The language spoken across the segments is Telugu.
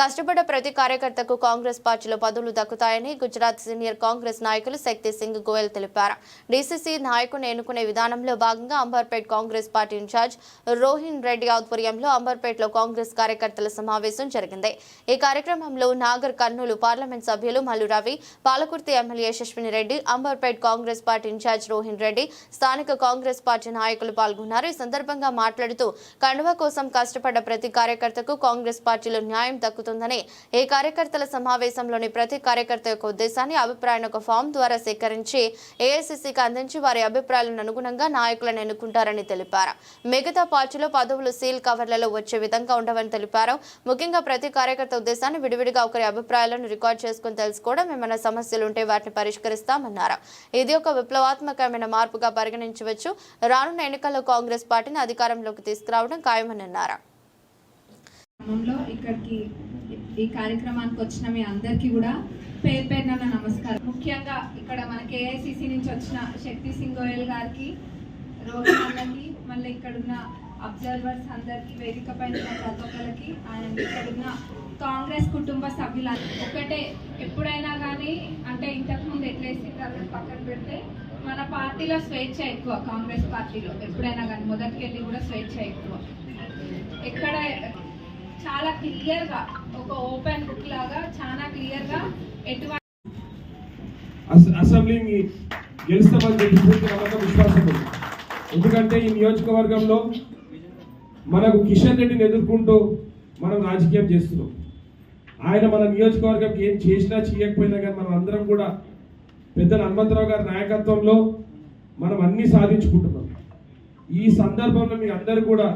కష్టపడ్డ ప్రతి కార్యకర్తకు కాంగ్రెస్ పార్టీలో పదవులు దక్కుతాయని గుజరాత్ సీనియర్ కాంగ్రెస్ నాయకులు శక్తి సింగ్ గోయల్ తెలిపారు. డీసీసీ నాయకుని ఎన్నుకునే విధానంలో భాగంగా అంబర్పేట్ కాంగ్రెస్ పార్టీ ఇన్ఛార్జ్ రోహిన్ రెడ్డి ఆధ్వర్యంలో అంబర్పేట్లో కాంగ్రెస్ కార్యకర్తల సమావేశం జరిగింది. ఈ కార్యక్రమంలో నాగర్ కర్నూలు పార్లమెంట్ సభ్యులు Mallu Ravi Palakurthi MLA Yashaswini Reddy Amberpet Congress party incharge Rohin Reddy స్థానిక కాంగ్రెస్ పార్టీ నాయకులు పాల్గొన్నారు. ఈ సందర్భంగా మాట్లాడుతూ కండువ కోసం కష్టపడ్డ ప్రతి కార్యకర్తకు కాంగ్రెస్ పార్టీలో న్యాయం జరుగుతుందని ఈ కార్యకర్తల సమావేశంలోని ప్రతి కార్యకర్త యొక్క ఉద్దేశాన్ని అభిప్రాయాన్ని ఒక ఫామ్ ద్వారా సేకరించి ఏఐసిసికి అందించి వారి అభిప్రాయాలను అనుగుణంగా నాయకులను ఎన్నుకుంటారని తెలిపారు. మిగతా పార్టీలో పదవులు సీల్ కవర్లలో వచ్చే విధంగా ఉండవని తెలిపారు. ముఖ్యంగా ప్రతి కార్యకర్త ఉద్దేశాన్ని విడివిడిగా ఒకరి అభిప్రాయాలను రికార్డ్ చేసుకుని తెలుసుకోవడం ఏమైనా సమస్యలు ఉంటే వాటిని పరిష్కరిస్తామన్నారు. ఇది ఒక విప్లవాత్మకమైన మార్పుగా పరిగణించవచ్చు. రానున్న ఎన్నికల్లో కాంగ్రెస్ పార్టీని అధికారంలోకి తీసుకురావడం ఖాయమని అన్నారు. ఇక్కడికి ఈ కార్యక్రమానికి వచ్చిన మీ అందరికీ కూడా పేరు పేరున నమస్కారం. ముఖ్యంగా ఇక్కడ మన కేఐసిసి నుంచి వచ్చిన శక్తి సింగ్ గోయల్ గారికి రోహిత్ అన్నకి మళ్ళీ ఇక్కడున్న అబ్జర్వర్స్ అందరికీ వేదిక పైన ప్రతి ఒక్కరికి అండ్ ఇక్కడున్న కాంగ్రెస్ కుటుంబ సభ్యుల ఒకటే ఎప్పుడైనా కానీ అంటే ఇంతకుముందు ఎట్లేసి తర్వాత పక్కన పెడితే మన పార్టీలో స్వేచ్ఛ ఎక్కువ కాంగ్రెస్ పార్టీలో. ఎప్పుడైనా కానీ మొదటికెళ్ళి కూడా స్వేచ్ఛ ఎక్కువ. ఎక్కడ చాలా క్లియర్గా ఒక ఓపెన్ బుక్ లాగా చాలా క్లియర్గా ఎటువంటి అస- అసెంబ్లీని గెలుస్తామని చెప్పి పూర్తి నమ్మకం విశ్వాసం ఎందుకంటే ఈ నియోజకవర్గంలో మనకు కిషన్ రెడ్డిని ఎదుర్కొంటూ మనం రాజకీయం చేస్తున్నాం. ఆయన మన నియోజకవర్గంకి ఏం చేసినా చేయకపోయినా కానీ మనం అందరం కూడా పెద్దల హనుమంతరావు గారి నాయకత్వంలో మనం అన్నీ సాధించుకుంటున్నాం. ఈ సందర్భంలో మీ అందరూ కూడా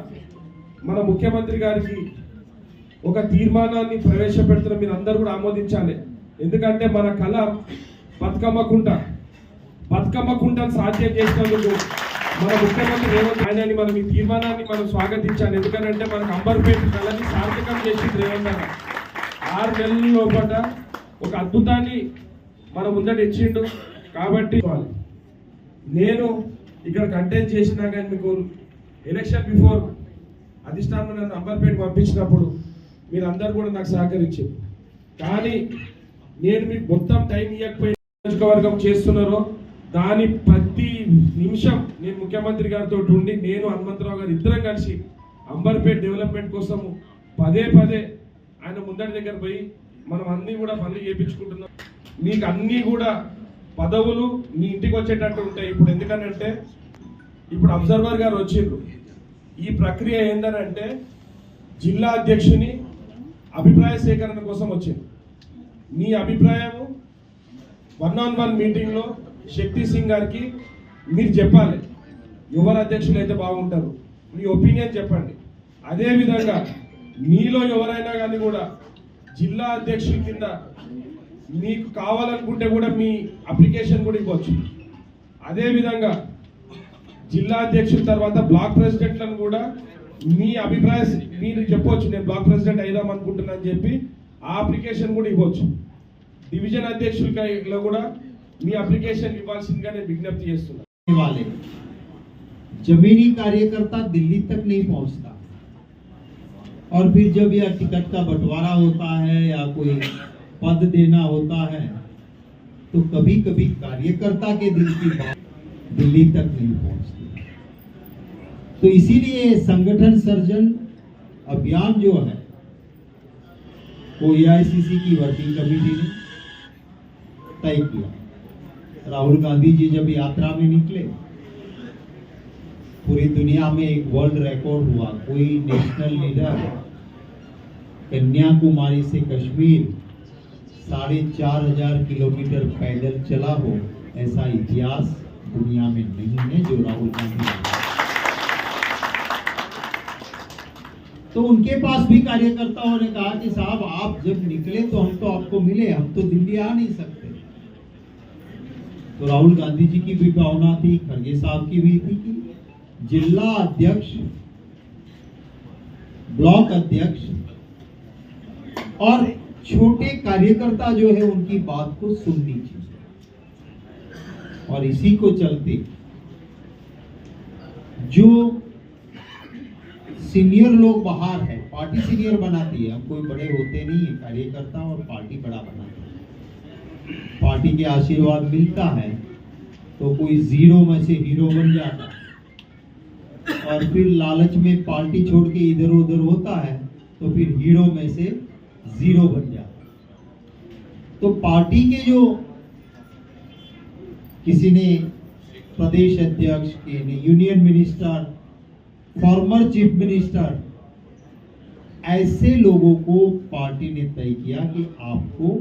మన ముఖ్యమంత్రి గారికి ఒక తీర్మానాన్ని ప్రవేశపెడుతున్న మీరు అందరూ కూడా ఆమోదించాలి. ఎందుకంటే మన కళ బతుకమ్మకుంట బతుకమ్మకుంట సాధ్యం చేసినందుకు మన ముఖ్యమంత్రి రేవంత్ ఆయనని మనం ఈ తీర్మానాన్ని మనం స్వాగతించాలి. ఎందుకంటే మనకు అంబర్పేట కళని సార్థకం చేసి రేవంత్ అన్న. ఆరు నెలల లోపల ఒక అద్భుతాన్ని మన ముందట ఇచ్చిండు. కాబట్టి నేను ఇక్కడ కంటెంట్ చేసినా కానీ మీకు ఎలక్షన్ బిఫోర్ అధిష్టానం నన్ను అంబర్పేట పంపించినప్పుడు మీరు కూడా నాకు సహకరించారు. కానీ నేను మీకు మొత్తం టైం ఇవ్వకపోయిన నియోజకవర్గం చేస్తున్నారో దాని ప్రతి నిమిషం నేను ముఖ్యమంత్రి గారితో ఉండి నేను హనుమంతరావు గారు ఇద్దరం కలిసి అంబర్పేట్ డెవలప్మెంట్ కోసం పదే పదే ఆయన ముందటి దగ్గర పోయి మనం అన్నీ కూడా పనులు చేయించుకుంటున్నాం మీకు అన్నీ కూడా పదవులు మీ ఇంటికి వచ్చేటట్టు ఉంటాయి. ఇప్పుడు ఎందుకనంటే ఇప్పుడు అబ్జర్వర్ గారు వచ్చిండ్రు. ఈ ప్రక్రియ ఏంటనంటే జిల్లా అధ్యక్షుని అభిప్రాయ సేకరణ కోసం వచ్చింది. మీ అభిప్రాయము వన్ ఆన్ వన్ మీటింగ్లో శక్తి సింగ్ గారికి మీరు చెప్పాలి. ఎవరు అధ్యక్షులు అయితే బాగుంటారు. మీ ఒపీనియన్ చెప్పండి. అదేవిధంగా మీలో ఎవరైనా కానీ కూడా జిల్లా అధ్యక్షుల కింద మీకు కావాలనుకుంటే కూడా మీ అప్లికేషన్ కూడా ఇవ్వచ్చు. అదేవిధంగా జిల్లా అధ్యక్షుల తర్వాత బ్లాక్ ప్రెసిడెంట్లను కూడా మీ అభిప్రాయ మీరు చెప్పవచ్చు నేను బ్లాక్ ప్రెసిడెంట్ అయిదాం అనుకుంటున్నా అని చెప్పి ఆ అప్లికేషన్ కూడా ఇవ్వచ్చు డివిజన్ అధ్యక్షులలో కూడా మీ అప్లికేషన్ ఇవ్వాల్సిందిగా నేను విజ్ఞప్తి చేస్తున్నా वाले जमीनी कार्यकर्ता दिल्ली तक नहीं पहुंचता और फिर जब यह टिकट का बंटवारा होता है या कोई पद देना होता है तो कभी कभी कार्यकर्ता के दिल की बात दिल्ली तक नहीं पहुंचती तो इसीलिए संगठन सर्जन अभियान जो है वो एआईसीसी की वर्किंग कमेटी ने तय किया राहुल गांधी जी जब यात्रा में निकले, पूरी दुनिया में एक वर्ल्ड रिकॉर्ड हुआ। कोई नेशनल लीडर कन्याकुमारी से कश्मीर साढ़े चार हज़ार किलोमीटर पैदल चला हो, ऐसा इतिहास दुनिया में नहीं है जो राहुल गांधी तो उनके पास भी कार्यकर्ताओं ने कहा कि साहब, आप जब निकले तो हम तो आपको मिले, हम तो दिल्ली आ नहीं सकते। तो राहुल गांधी जी की भी भावना थी, खड़गे साहब की भी थी कि जिला अध्यक्ष, ब्लॉक अध्यक्ष और छोटे कार्यकर्ता जो है, उनकी बात को सुननी चाहिए और इसी को चलते, जो सीनियर लोग बाहर है, पार्टी सीनियर बनाती है। हम कोई बड़े होते नहीं है, कार्यकर्ता और पार्टी बड़ा बनाती है। पार्टी के आशीर्वाद मिलता है तो कोई ज़ीरो में से हीरो बन जाता है। और फिर लालच में पार्टी छोड़ के इधर उधर होता है तो फिर हीरो में से ज़ीरो बन जाता है। तो पार्टी के जो किसी ने प्रदेश अध्यक्ष के, ने union minister farmer chief minister ऐसे लोगों को पार्टी ने तय किया कि आपको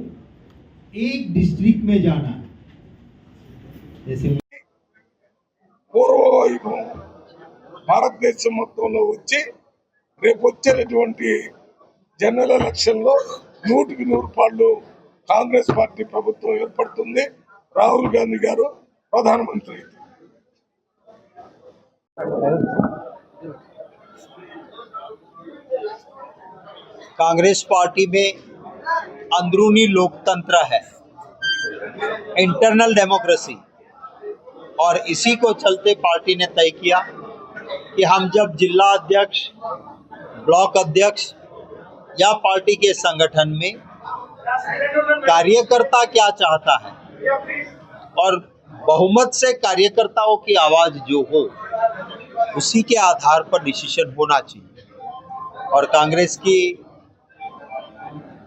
एक डिस्ट्रिक्ट में जाना है जैसे పూర్వ వైభవం భారతదేశం మొత్తంలో వచ్చి రేపు వచ్చేటటువంటి జనరల్ ఎలక్షన్లో నూటికి నూరు పాళ్ళు కాంగ్రెస్ పార్టీ ప్రభుత్వం ఏర్పడుతుంది రాహుల్ గాంధీ గారు ప్రధానమంత్రి कांग्रेस पार्टी में अंदरूनी लोकतंत्र है इंटरनल डेमोक्रेसी और इसी को चलते पार्टी ने तय किया कि हम जब जिला अध्यक्ष, ब्लॉक अध्यक्ष या पार्टी के संगठन में कार्यकर्ता क्या चाहता है और बहुमत से कार्यकर्ताओं की आवाज़ जो हो, उसी के आधार पर डिसीज़न होना चाहिए। और कांग्रेस की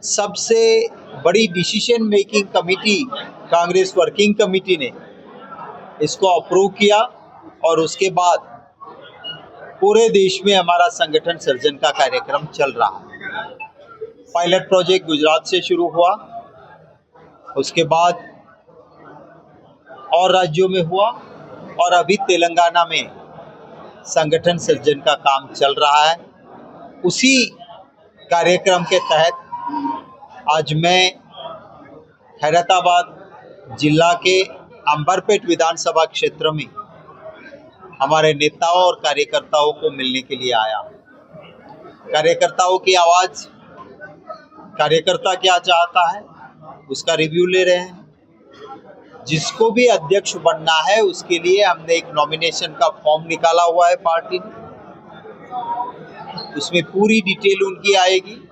सबसे बड़ी decision making committee Congress working committee ने इसको अप्रूव किया और उसके बाद पूरे देश में हमारा संगठन सर्जन का कार्यक्रम चल रहा पायलट प्रोजेक्ट गुजरात से शुरू हुआ। उसके बाद और राज्यों में हुआ और अभी तेलंगाना में संगठन सर्जन का काम चल रहा है। उसी कार्यक्रम के तहत आज मैं हैदराबाद जिला के अंबरपेट विधानसभा क्षेत्र में हमारे नेताओं और कार्यकर्ताओं को मिलने के लिए आया कार्यकर्ताओं की आवाज़, कार्यकर्ता क्या चाहता है, उसका रिव्यू ले रहे हैं। जिसको भी अध्यक्ष बनना है, उसके लिए हमने एक नॉमिनेशन का फॉर्म निकाला हुआ है पार्टी ने। उसमें पूरी डिटेल उनकी आएगी।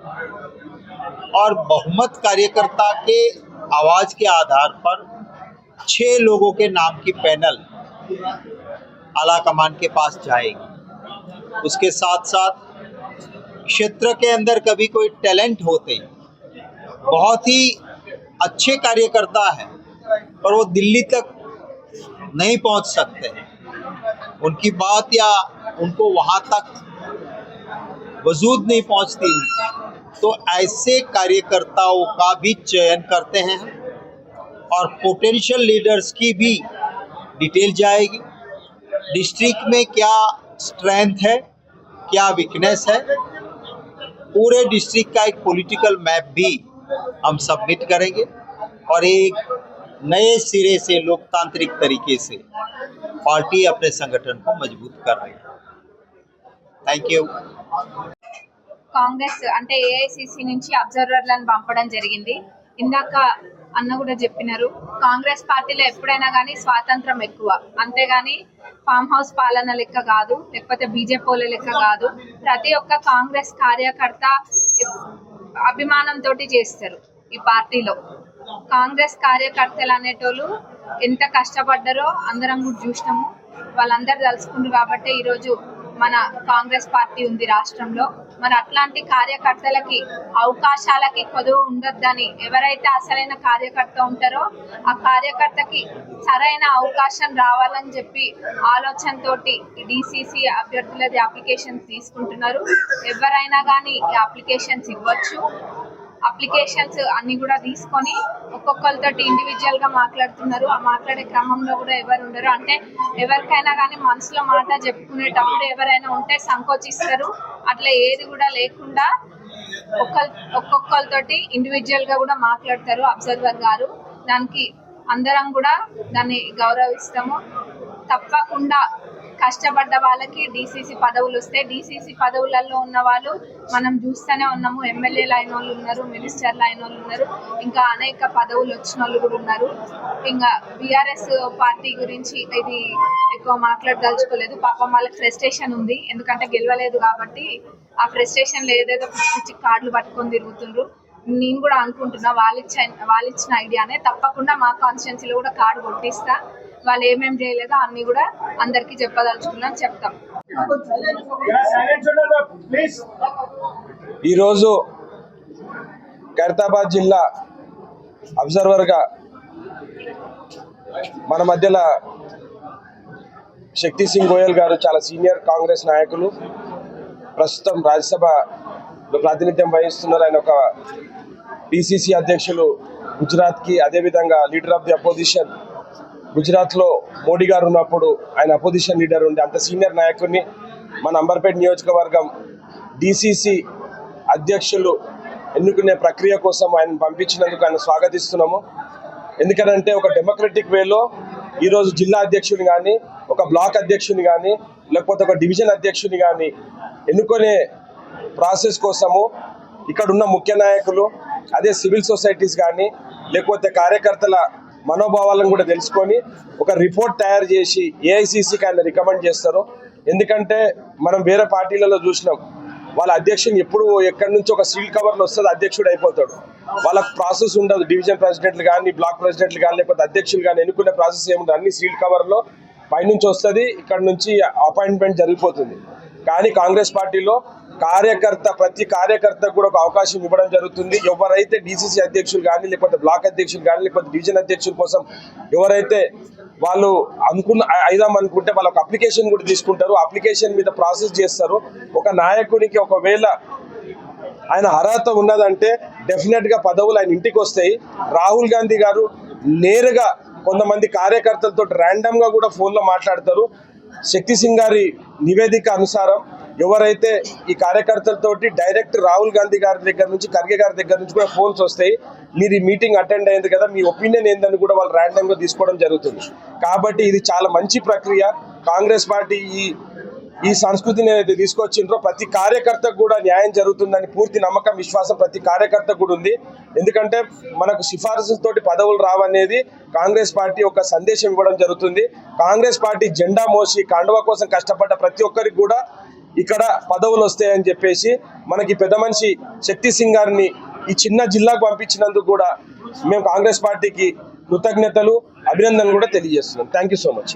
और बहुमत कार्यकर्ता के आवाज़ के आधार पर छह लोगों के नाम की पैनल आला कमान के पास जाएगी। उसके साथ साथ क्षेत्र के अंदर कभी कोई टैलेंट होते, बहुत ही अच्छे कार्यकर्ता है, पर वो दिल्ली तक नहीं पहुँच सकते उनकी बात या उनको वहाँ तक वजूद नहीं पहुँचती उनकी। तो ऐसे कार्यकर्ताओं का भी चयन करते हैं और पोटेंशियल लीडर्स की भी डिटेल जाएगी। डिस्ट्रिक्ट में क्या स्ट्रेंथ है, क्या वीकनेस है, पूरे डिस्ट्रिक्ट का एक पॉलिटिकल मैप भी हम सबमिट करेंगे, और एक नए सिरे से लोकतांत्रिक तरीके से पार्टी अपने संगठन को मज़बूत कर रही है। थैंक यू కాంగ్రెస్ అంటే ఏఐసిసి నుంచి అబ్జర్వర్లను పంపడం జరిగింది. ఇందాక అన్న కూడా చెప్పినారు కాంగ్రెస్ పార్టీలో ఎప్పుడైనా కానీ స్వాతంత్రం ఎక్కువ. అంతేగాని ఫామ్ హౌస్ పాలన లెక్క కాదు లేకపోతే బీజేపీల లెక్క కాదు. ప్రతి ఒక్క కాంగ్రెస్ కార్యకర్త అభిమానంతో చేస్తారు ఈ పార్టీలో. కాంగ్రెస్ కార్యకర్తలు అనేటోళ్ళు ఎంత కష్టపడ్డారో అందరం కూడా చూసినాము. వాళ్ళందరూ తలుచుకుంటారు కాబట్టి ఈరోజు మన కాంగ్రెస్ పార్టీ ఉంది రాష్ట్రంలో. మరి అట్లాంటి కార్యకర్తలకి అవకాశాలకి కొదువు ఉండొద్దని ఎవరైతే అసలైన కార్యకర్త ఉంటారో ఆ కార్యకర్తకి సరైన అవకాశం రావాలని చెప్పి ఆలోచనతోటి డిసిసి అభ్యర్థులది అప్లికేషన్స్ తీసుకుంటున్నారు. ఎవరైనా కానీ ఈ అప్లికేషన్స్ ఇవ్వచ్చు. అప్లికేషన్స్ అన్ని కూడా తీసుకొని ఒక్కొక్కరితో ఇండివిజువల్గా మాట్లాడుతున్నారు. ఆ మాట్లాడే క్రమంలో కూడా ఎవరు ఉండరు. అంటే ఎవరికైనా కానీ మనసులో మాట చెప్పుకునేటప్పుడు ఎవరైనా ఉంటే సంకోచిస్తారు. అట్లా ఏది కూడా లేకుండా ఒక్క ఒక్కొక్కరితోటి ఇండివిజువల్గా కూడా మాట్లాడతారు అబ్జర్వర్ గారు. దానికి అందరం కూడా దాన్ని గౌరవిస్తాము. తప్పకుండా కష్టపడ్డ వాళ్ళకి డీసీసీ పదవులు వస్తాయి డీసీసీ పదవులలో ఉన్న వాళ్ళు మనం చూస్తూనే ఉన్నాము. ఎమ్మెల్యేలు అయిన వాళ్ళు ఉన్నారు మినిస్టర్లు అయిన వాళ్ళు ఉన్నారు ఇంకా అనేక పదవులు వచ్చిన వాళ్ళు కూడా ఉన్నారు. ఇంకా బీఆర్ఎస్ పార్టీ గురించి ఇది ఎక్కువ మాట్లాడదలుచుకోలేదు. పాపం వాళ్ళకి ఫ్రస్ట్రేషన్ ఉంది. ఎందుకంటే గెలవలేదు కాబట్టి ఆ ఫ్రస్ట్రేషన్లో ఏదేదో పిచ్చి పిచ్చి కార్డులు పట్టుకొని తిరుగుతుండ్రు. నేను కూడా అనుకుంటున్నా వాళ్ళు ఇచ్చిన వాళ్ళు ఇచ్చిన ఐడియానే తప్పకుండా మా కాన్స్టిట్యున్సీలో కూడా కార్డు కొట్టిస్తా. వాళ్ళు ఏమేమి చేయలేదో అన్ని కూడా అందరికీ చెప్పదలుచుకున్నాను చెప్తాం. ఈరోజు ఖైరతాబాద్ జిల్లా అబ్జర్వర్గా మన మధ్యలో శక్తి సింగ్ గోయల్ గారు చాలా సీనియర్ కాంగ్రెస్ నాయకులు ప్రస్తుతం రాజ్యసభలో ప్రాతినిధ్యం వహిస్తున్నారు. ఆయన ఒక పిసిసి అధ్యక్షులు గుజరాత్కి అదేవిధంగా లీడర్ ఆఫ్ ది అపోజిషన్ గుజరాత్లో మోడీ గారు ఉన్నప్పుడు ఆయన అపోజిషన్ లీడర్ ఉండే అంత సీనియర్ నాయకుడిని మన అంబర్పేట నియోజకవర్గం డిసిసి అధ్యక్షులు ఎన్నుకునే ప్రక్రియ కోసం ఆయన పంపించినందుకు ఆయన స్వాగతిస్తున్నాము. ఎందుకనంటే ఒక డెమోక్రటిక్ వేలో ఈరోజు జిల్లా అధ్యక్షుని కానీ ఒక బ్లాక్ అధ్యక్షుని కానీ లేకపోతే ఒక డివిజన్ అధ్యక్షుని కానీ ఎన్నుకునే ప్రాసెస్ కోసము ఇక్కడ ఉన్న ముఖ్య నాయకులు అదే సివిల్ సొసైటీస్ కానీ లేకపోతే కార్యకర్తల మనోభావాలను కూడా తెలుసుకొని ఒక రిపోర్ట్ తయారు చేసి ఏఐసిసికి ఆయన రికమెండ్ చేస్తారు. ఎందుకంటే మనం వేరే పార్టీలలో చూసినాం వాళ్ళ అధ్యక్షుని ఎప్పుడు ఎక్కడి నుంచి ఒక సీల్ కవర్లో వస్తుంది అధ్యక్షుడు అయిపోతాడు. వాళ్ళకి ప్రాసెస్ ఉండదు డివిజన్ ప్రెసిడెంట్లు కానీ బ్లాక్ ప్రెసిడెంట్లు కానీ లేకపోతే అధ్యక్షులు కానీ ఎన్నుకునే ప్రాసెస్ ఏముండదు. అన్ని సీల్ కవర్లో పైనుంచి వస్తుంది ఇక్కడ నుంచి అపాయింట్మెంట్ జరిగిపోతుంది. కానీ కాంగ్రెస్ పార్టీలో కార్యకర్త ప్రతి కార్యకర్తకు కూడా ఒక అవకాశం ఇవ్వడం జరుగుతుంది. ఎవరైతే డీసీసీ అధ్యక్షులు కానీ లేకపోతే బ్లాక్ అధ్యక్షులు కానీ లేకపోతే డివిజన్ అధ్యక్షుల కోసం ఎవరైతే వాళ్ళు అనుకున్న అయిదాం అనుకుంటే వాళ్ళ ఒక అప్లికేషన్ కూడా తీసుకుంటారు. అప్లికేషన్ మీద ప్రాసెస్ చేస్తారు. ఒక నాయకునికి ఒకవేళ ఆయన అర్హత ఉన్నదంటే డెఫినెట్గా పదవులు ఆయన ఇంటికి వస్తాయి. రాహుల్ గాంధీ గారు నేరుగా కొంతమంది కార్యకర్తలతో ర్యాండమ్గా కూడా ఫోన్లో మాట్లాడతారు. శక్తి సింగ్ గారి నివేదిక అనుసారం ఎవరైతే ఈ కార్యకర్తలతోటి డైరెక్ట్ రాహుల్ గాంధీ గారి దగ్గర నుంచి ఖర్గే గారి దగ్గర నుంచి కూడా ఫోన్స్ వస్తాయి మీరు ఈ మీటింగ్ అటెండ్ అయింది కదా మీ ఒపీనియన్ ఏందని కూడా వాళ్ళు ర్యాండమ్గా తీసుకోవడం జరుగుతుంది. కాబట్టి ఇది చాలా మంచి ప్రక్రియ. కాంగ్రెస్ పార్టీ ఈ ఈ సంస్కృతిని ఏదైతే తీసుకొచ్చిండ్రో ప్రతి కార్యకర్తకు కూడా న్యాయం జరుగుతుందని పూర్తి నమ్మకం విశ్వాసం ప్రతి కార్యకర్తకు కూడా ఉంది. ఎందుకంటే మనకు సిఫారసులతోటి పదవులు రావనేది కాంగ్రెస్ పార్టీ ఒక సందేశం ఇవ్వడం జరుగుతుంది. కాంగ్రెస్ పార్టీ జెండా మోసి కాండవ కోసం కష్టపడ్డ ప్రతి ఒక్కరికి కూడా ఇక్కడ పదవులు వస్తాయని చెప్పేసి మనకి పెద్ద మనిషి శక్తి సింగ్ గారిని ఈ చిన్న జిల్లాకు పంపించినందుకు కూడా మేము కాంగ్రెస్ పార్టీకి కృతజ్ఞతలు అభినందనలు కూడా తెలియజేస్తున్నాం. Thank you so much